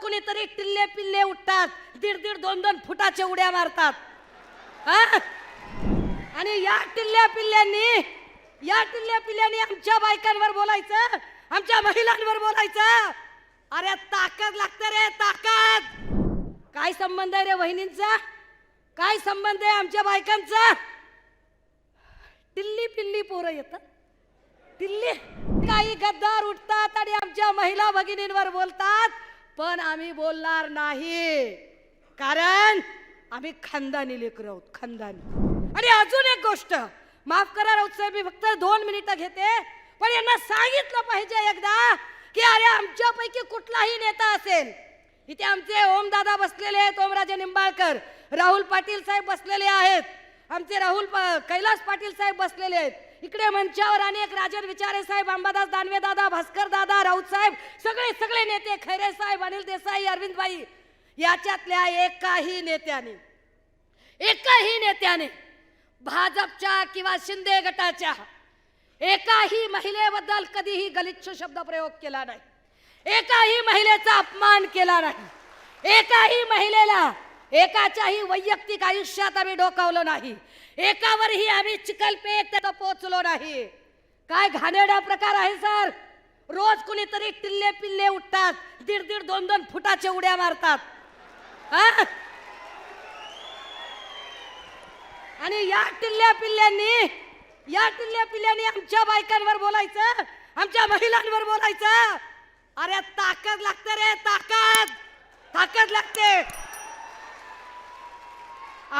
कुणीतरी टिल्ले पिल्ले उठतात. दीड दीड दोन दोन फुटाच्या उड्या मारतात. आणि या टिल्ल्या पिल्ल्यांनी या टिल्ल्या पिल्ल्यांनी आमच्या बायकांवर बोलायचं आमच्या महिलांवर बोलायचं. अरे ताकद लागते रे ताकद. काय संबंध आहे रे वहिनींचा? काय संबंध आहे आमच्या बायकांचा? टिल्ली पिल्ली पोरं येतात. दिल्ली काही गद्दार उठतात आणि आमच्या महिला भगिनींवर बोलतात. पण आम्ही बोलणार नाही. कारण आम्ही खानदानी लेकर आहोत खानदानी. आणि अजून एक गोष्ट माफ करा राऊत साहेब मी फक्त दोन मिनिटं घेते पण यांना सांगितलं पाहिजे एकदा की अरे आमच्यापैकी कुठलाही नेता असेल इथे आमचे ओमदादा बसलेले आहेत ओमराजे निंबाळकर राहुल पाटील साहेब बसलेले आहेत आमचे राहुल कैलास पाटील साहेब बसलेले आहेत इकडे मंचावर अनेक राजन विचारे साहेब अंबादास दानवे दादा भास्कर दादा राऊत साहेब सगळे सगळे नेते खैरे साहेब अनिल देसाई अरविंद भाई याच्यातल्या एकाही नेत्याने एकाही नेत्याने भाजपच्या किंवा शिंदे गटाच्या एकाही महिलेबद्दल कधीही गलिच्छ शब्द प्रयोग केला नाही. एकाही महिलेचा अपमान केला नाही. एकाही महिलेला एकाच्याही वैयक्तिक आयुष्यात आम्ही डोकावलो नाही. एकावरही आम्ही चिकलपे त्याला पोचलो नाही. काय घाणेरडा प्रकार आहे सर. रोज कुणीतरी टिल्ले पिल्ले उठतात दीड दीड दोन दोन फुटाच्या उड्या मारतात. आणि या टिल्ल्या पिल्ल्यांनी या टिल्ल्या पिल्ल्यांनी आमच्या बायकांवर बोलायचं आमच्या महिलांवर बोलायचं. अरे ताकद लागते रे ताकद. ताकद लागते.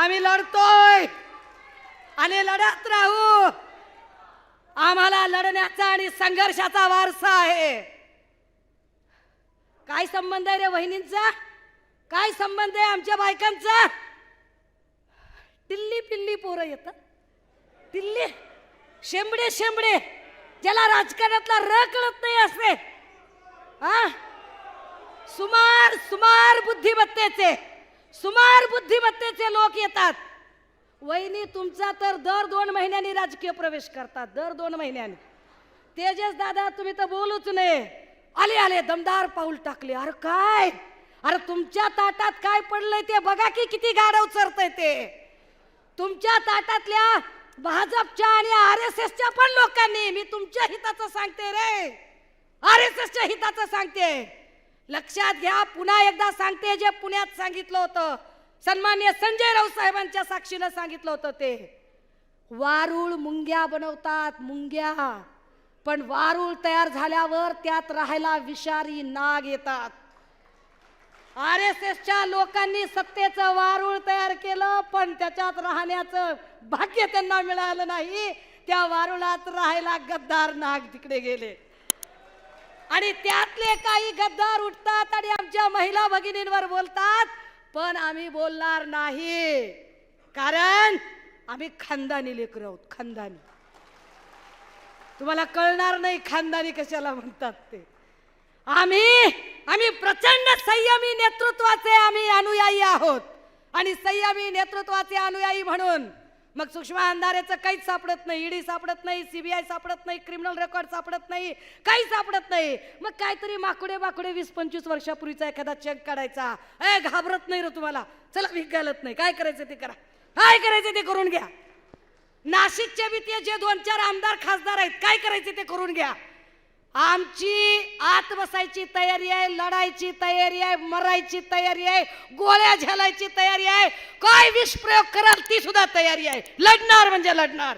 आम्ही लढतोय. आणि लढत राहू. आम्हाला लढण्याचा आणि संघर्षाचा वारसा आहे. काय संबंध आहे रे वहिनींचा? काय संबंध आहे आमच्या बायकांचा? टिल्ली पिल्ली पोरं येतात टिल्ली शेंबडे शेंबडे. ज्याला राजकारणातला र कळत नाही असते हा? सुमार सुमार बुद्धिमत्तेचे. सुमार बुद्धिमत्तेचे लोक येतात. वहिनी तुमचा तर दर दोन महिन्यांनी राजकीय प्रवेश करतात दर दोन महिन्यांनी. तेजस दादा तुम्ही तर बोलूच नाही आले आले दमदार पाऊल टाकले. अरे काय? अरे तुमच्या ताटात काय पडलंय ते बघा की किती गाडव चरतय ते. तुमच्या ताटातल्या भाजपच्या आणि आर एस एसच्या पण लोकांनी मी तुमच्या हिताचं सांगते रे. आर एस एसच्या हिताचं सांगते. लक्षात घ्या पुन्हा एकदा सांगते जे पुण्यात सांगितलं होतं. सन्मान्य संजय राऊत साहेबांच्या साक्षीनं सांगितलं होतं ते. वारुळ मुंग्या बनवतात मुंग्या पण वारुळ तयार झाल्यावर त्यात राहायला विषारी नाग येतात. आर एस एसच्या लोकांनी सत्तेचं वारुळ तयार केलं पण त्याच्यात राहण्याचं भाग्य त्यांना मिळालं नाही. त्या वारुळात राहायला गद्दार नाग तिकडे गेले. आणि त्यातले काही गद्दार उठतात आणि आमच्या महिला भगिनींवर बोलतात पण आम्ही बोलणार नाही. कारण आम्ही खानदानी लेकर आहोत खानदानी. तुम्हाला कळणार नाही खानदानी कशाला म्हणतात ते. आम्ही आम्ही प्रचंड संयमी नेतृत्वाचे आम्ही अनुयायी आहोत. आणि संयमी नेतृत्वाचे अनुयायी म्हणून मग सूक्ष्म अंधारेचं काहीच सापडत नाही ईडी सापडत नाही सीबीआय सापडत नाही क्रिमिनल रेकॉर्ड सापडत नाही काही सापडत नाही. मग काहीतरी माकुडे माकुडे वीस पंचवीस वर्षापूर्वीचा एखादा चेक काढायचा. ए घाबरत नाही रे तुम्हाला. चला भीक घालत नाही. काय करायचं ते करा. काय करायचं ते करून घ्या. नाशिकचे बी ते जे दोन चार आमदार खासदार आहेत काय करायचे ते करून घ्या. आमची आत बसायची तयारी आहे लढायची तयारी आहे मरायची तयारी आहे गोळ्या झेलायची तयारी आहे. काय विष प्रयोग कराल ती सुद्धा तयारी आहे. लढणार म्हणजे लढणार.